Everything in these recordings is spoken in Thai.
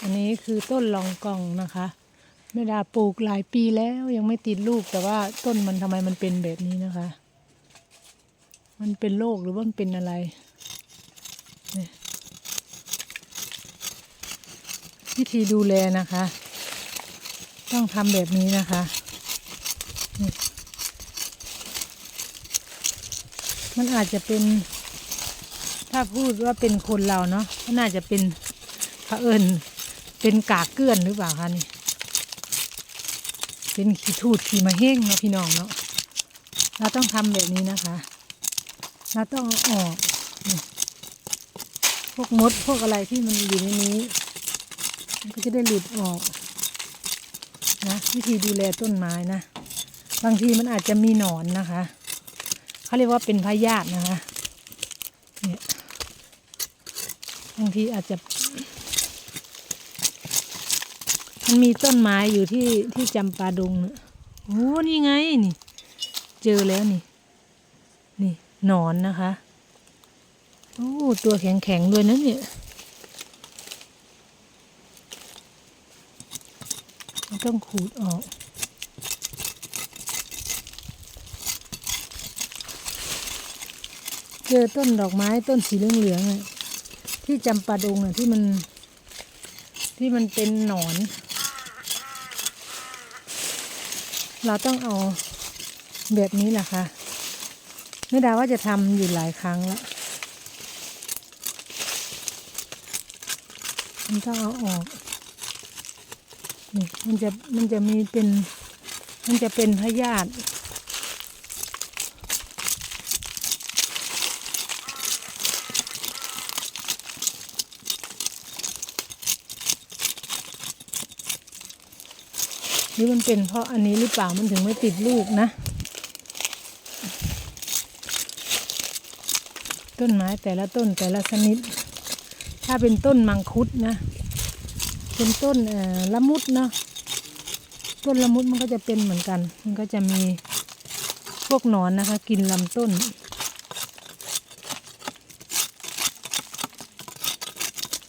อันนี้คือต้นลองกองนะคะแม่ดาปลูกหลายปีแล้วยังไม่ติดลูกแต่ว่าต้นมันทำไมมันเป็นแบบนี้นะคะ มันเป็นโรคหรือว่ามันเป็นอะไรวิธีดูแลนะคะ ต้องทำแบบนี้นะคะ มันอาจจะเป็น ถ้าพูดว่าเป็นคนเราเนาะก็น่าจะเป็นเผอิญ เป็นกากเกลื่อนหรือเปล่าคะนี่ เป็นขี้ทูดขี้มาเห้งเนาะพี่น้องเนาะ เราต้องทำแบบนี้นะคะ เราต้องออก พวกมดพวกอะไรที่มันอยู่ในนี้ มันก็จะได้หลุดออกนะวิธีดูแลต้นไม้นะ บางทีมันอาจจะมีหนอนนะคะเขาเรียกว่าเป็นพยาธินะคะเนี่ยบางทีอาจจะ มันมีต้นไม้อยู่ที่ที่จำปาดงน่ะโอ้นี่ไงนี่ เจอแล้วนี่ นี่หนอนนะคะโอ้ตัวแข็งแข็งๆด้วยนะเนี่ยต้องขูดออกเจอต้นดอกไม้ต้นสีเหลืองๆที่จำปาดงน่ะที่มันที่มันเป็นหนอน เราต้องเอาแบบนี้แหละค่ะไม่ดาว่าจะทำอยู่หลายครั้งแล้วมันต้องเอาออกนี่มันจะมันจะมีเป็นมันจะเป็นพยาธิ หรือมันเป็นเพราะอันนี้หรือเปล่ามันถึงไม่ติดลูกนะ ต้นไม้แต่ละต้นแต่ละชนิด ถ้าเป็นต้นมังคุดนะ เป็นต้นละมุดเนาะต้นละมุดมันก็จะเป็นเหมือนกัน มันก็จะมีพวกหนอนนะคะ กินลำต้น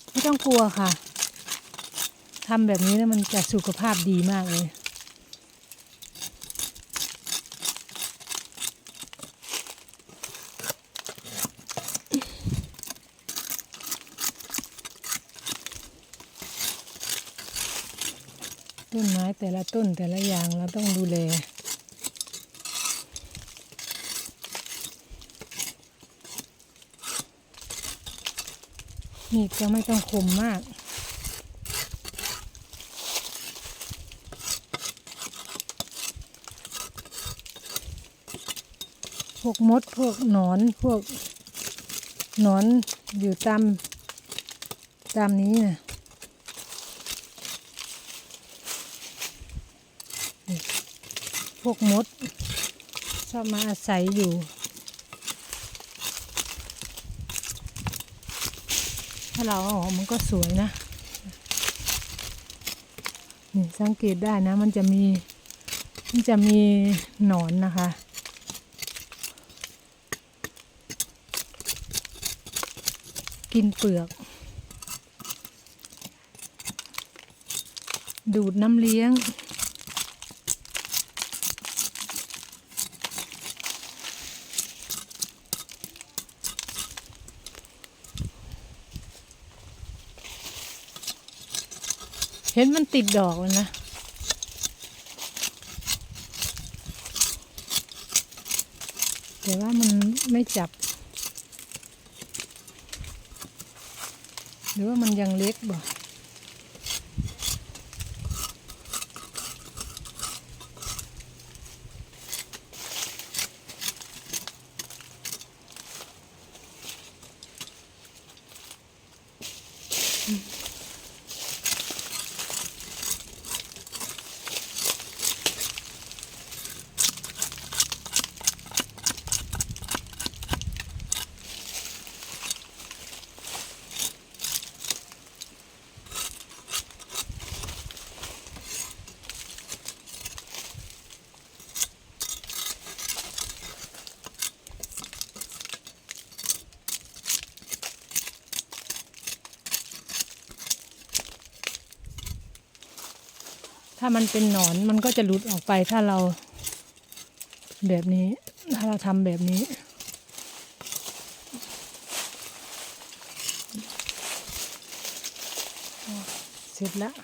ไม่ต้องกลัวค่ะทำแบบนี้แล้วมันจะสุขภาพดีมากเลย ต้นไม้แต่ละต้นแต่ละอย่างเราต้องดูแลมีดก็ไม่ต้องคมมากพวกมดพวกหนอนพวกหนอนอยู่ตามตามนี้นะนี่พ วกมดชอบมาอาศัยอยู่ ถ้าเราเอาออกมันก็สวยนะนี่สังเกตได้นะ มันจะมีมันจะมีหนอนนะคะกินเปลือก ดูดน้ำเลี้ยง เห็นมันติดดอกแล้วนะแต่ว่ามันไม่จับ หรือว่ามันยังเล็กบ่ามันเป็นหนอนมันก็จะหลุดออกไปถ้าเรา แบบนี้ ถ้าเราทำแบบนี้ เสร็จแล้ว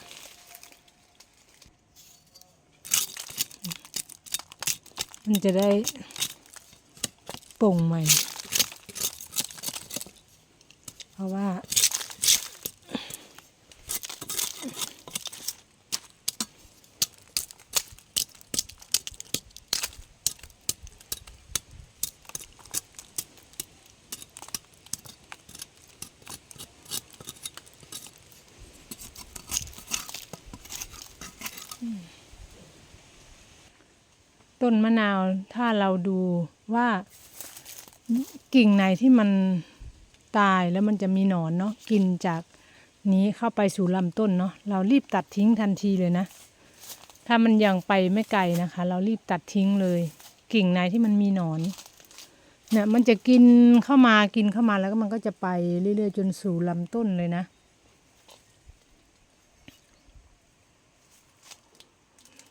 มันจะได้โป่งใหม่ เพราะว่า ต้นมะนาวถ้าเราดูว่ากิ่งไหนที่มันตายแล้วมันจะมีหนอนเนาะกินจากนี้เข้าไปสู่ลำต้นเนาะเรารีบตัดทิ้งทันทีเลยนะ ถ้ามันยังไปไม่ไกลนะคะ เรารีบตัดทิ้งเลย กิ่งไหนที่มันมีหนอนเนี่ยมันจะกินเข้ามากินเข้ามาแล้วก็มันก็จะไปเรื่อยๆ จนสู่ลำต้นเลยนะ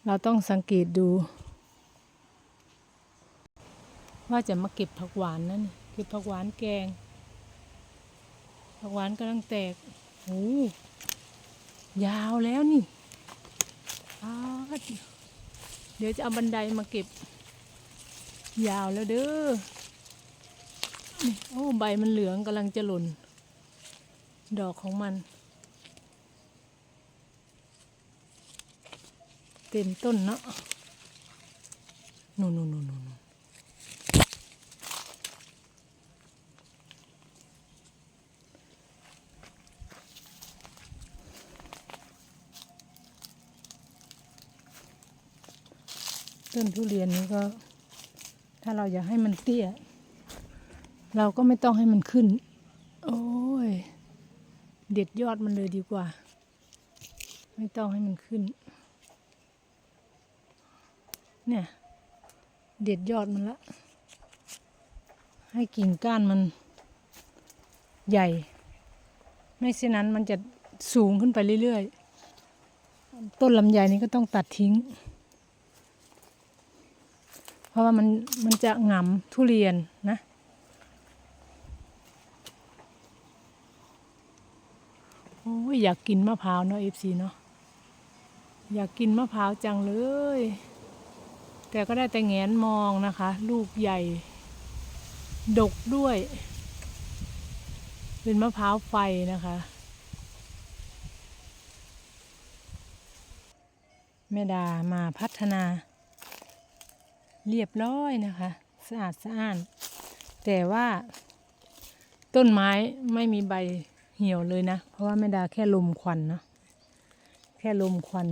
เราต้องสังเกตดู ว่าจะมาเก็บผักหวานนั่นเก็บผักหวานแกง ผักหวานกำลังแตกโอ้ยาวแล้วนี่เดี๋ยวจะเอาบันไดมาเก็บ ยาวแล้วเด้อโอ้ใบมันเหลืองกำลังจะหล่น ดอกของมัน เต็มต้นเนาะนู่นนู่นนู่น ต้นทุเรียนนี้ก็ ถ้าเราอยากให้มันเตี้ย เราก็ไม่ต้องให้มันขึ้น โอ้ย เด็ดยอดมันเลยดีกว่า ไม่ต้องให้มันขึ้น เนี่ย เด็ดยอดมันละ ให้กิ่งก้านมันใหญ่ ไม่เช่นนั้นมันจะสูงขึ้นไปเรื่อยๆ ต้นลำไยนี้ก็ต้องตัดทิ้ง เพราะว่ามันมันจะหงำทุเรียนนะ โอ้ยอยากกินมะพร้าวเนาะเอฟซีเนาะ อยากกินมะพร้าวจังเลย แต่ก็ได้แต่แงนมองนะคะ ลูกใหญ่ ดกด้วย เป็นมะพร้าวไฟนะคะแม่ดามาพัฒนา เรียบร้อยนะคะสะอาดสะอ้าน แต่ว่า ต้นไม้ไม่มีใบเหี่ยวเลยนะ เพราะว่าแม่ดาแค่ลมควันเนาะแค่ลมควัน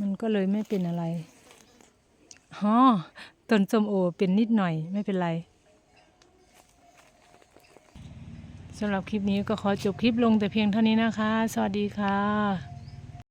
มันก็เลยไม่เป็นอะไรอ๋อต้นส้มโอเป็นนิดหน่อยไม่เป็นไรสำหรับคลิปนี้ก็ขอจบคลิปลงแต่เพียงเท่านี้นะคะ สวัสดีค่ะ